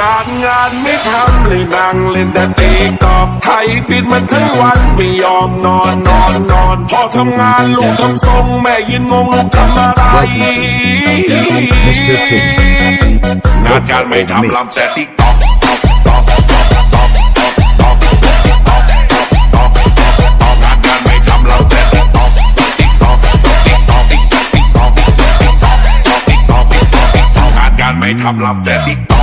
การงานไม่ทำเลยนั่งเล่นแต่ตีกอบไทยฟิตมาทั้งวันไม่ยอมนอนนอนนอน พอทำงานลูกทำทรงแม่ยินงงลูกทำอะไร Mr. Ting. งานการไม่ทำลำแต่ติ๊กตอกตอกตอก girl made from love that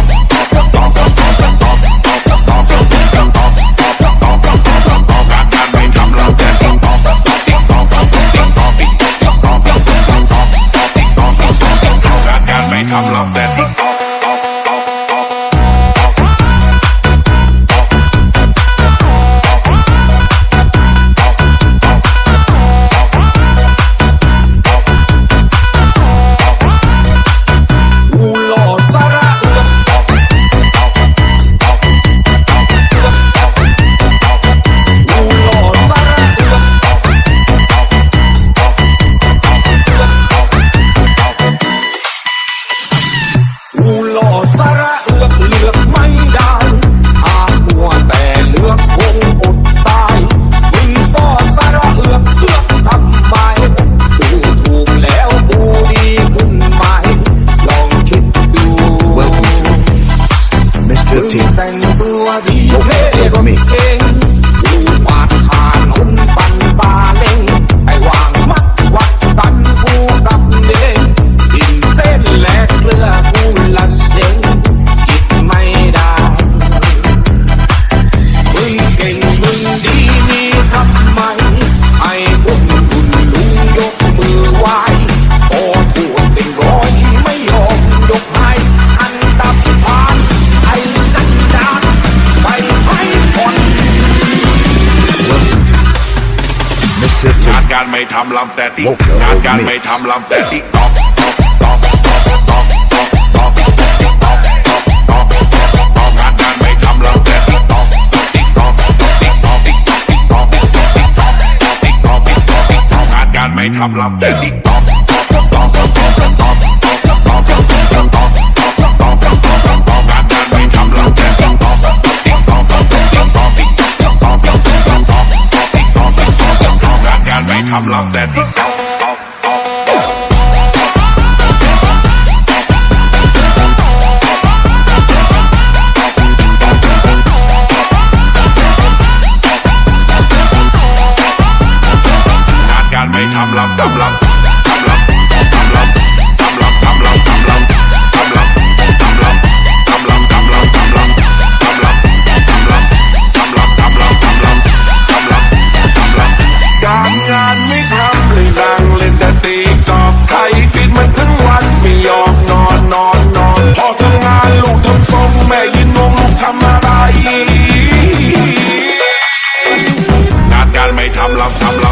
sí. Está en tu การไม่ทำลำแต่ติ๊กงานการไม่ทำลำแต่ติ๊กตออกงานทำลำแต่ติ๊กต๊งานไม่ทำลำแต่ติ๊อก I'm love that. I'm